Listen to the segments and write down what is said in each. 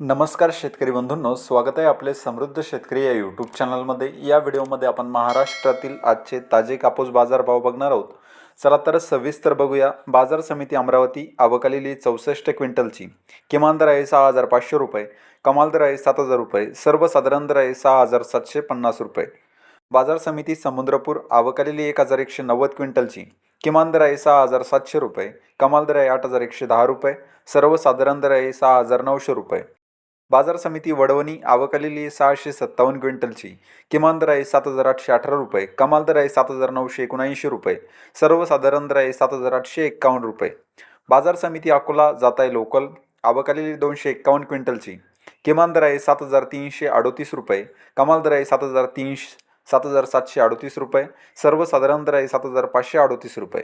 नमस्कार शेतकरी बंधूंनो स्वागत आहे आपले समृद्ध शेतकरी या यूट्यूब चॅनलमध्ये या व्हिडिओमध्ये आपण महाराष्ट्रातील आजचे ताजे कापूस बाजारभाव बघणार आहोत. चला तर सविस्तर बघूया. बाजार समिती अमरावती आवकालेली चौसष्ट क्विंटलची. किमान दर आहे सहा हजार पाचशे रुपये. कमाल दर आहे सात हजार रुपये. सर्वसाधारण दर आहे सहा हजार सातशे पन्नास रुपये. बाजार समिती समुद्रपूर आवकालेली एक हजार एकशे नव्वद क्विंटलची. किमान दर आहे सहा हजार सातशे रुपये. कमाल दर आहे आठ हजार एकशे दहा रुपये. सर्वसाधारण दर आहे सहा हजार नऊशे रुपये. बाजार समिती वडवणी आवकलेली सहाशे सत्तावन्न क्विंटलची. किमान दर आहे सात हजार आठशे अठरा रुपये कमाल दर आहे सात हजार नऊशे एकोणऐंशी रुपये सर्वसाधारण दर आहे सात हजार आठशे एक्कावन्न रुपये. बाजार समिती अकोला जात आहे लोकल आवकलेली दोनशे एक्कावन्न क्विंटलची. किमान दर आहे सात हजार तीनशे अडोतीस रुपये कमाल दर आहे सात हजार तीनशे सात हजार सातशे अडोतीस रुपये सर्वसाधारण दर आहे सात हजार पाचशे अडोतीस रुपये.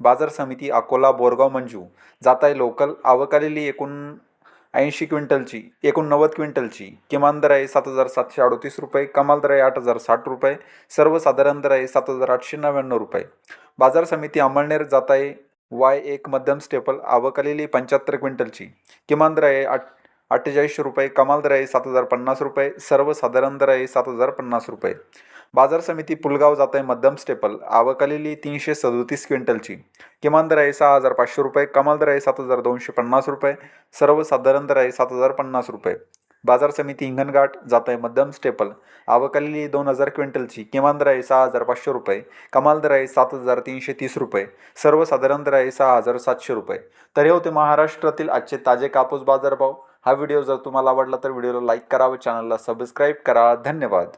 बाजार समिती अकोला बोरगाव मंजू. जात आहे लोकल आवकालेली एकूण ऐंशी क्विंटलची एकोणनव्वद क्विंटलची किमान दर आहे सात हजार सातशे अडोतीस रुपये कमाल दर आहे आठ हजार साठ रुपये सर्वसाधारण दर आहे सात हजार आठशे नव्याण्णव रुपये. बाजार समिती अंमळनेर जात आहे वाय एक मध्यम स्टेपल आवकलेली पंच्याहत्तर क्विंटलची किमान दर आहे आठ अठ्ठेचाळीसशे रुपये कमाल दर आहे सात हजार पन्नास रुपये सर्वसाधारण दर आहे सात हजार पन्नास रुपये. बाजार समिती पुलगाव जात आहे मध्यम स्टेपल. आवकालेली तीनशे सदोतीस क्विंटलची. किमान दर आहे सहा हजार पाचशे रुपये कमाल दर आहे सात हजार दोनशे पन्नास रुपये सर्वसाधारण दर आहे सात हजार पन्नास रुपये. बाजार समिती हिंगणघाट जात आहे मध्यम स्टेपल. आवकालेली दोन हजार क्विंटलची किमान दर आहे सहा हजार पाचशे रुपये कमाल दर आहे सात हजार तीनशे तीस रुपये सर्वसाधारण दर आहे सहा हजार सातशे रुपये. तर हे होते महाराष्ट्रातील आजचे ताजे कापूस बाजारभाव. हा व्हिडिओ जर तुम्हाला आवडला तर व्हिडिओला लाईक करा व चॅनलला सबस्क्राईब करा. धन्यवाद.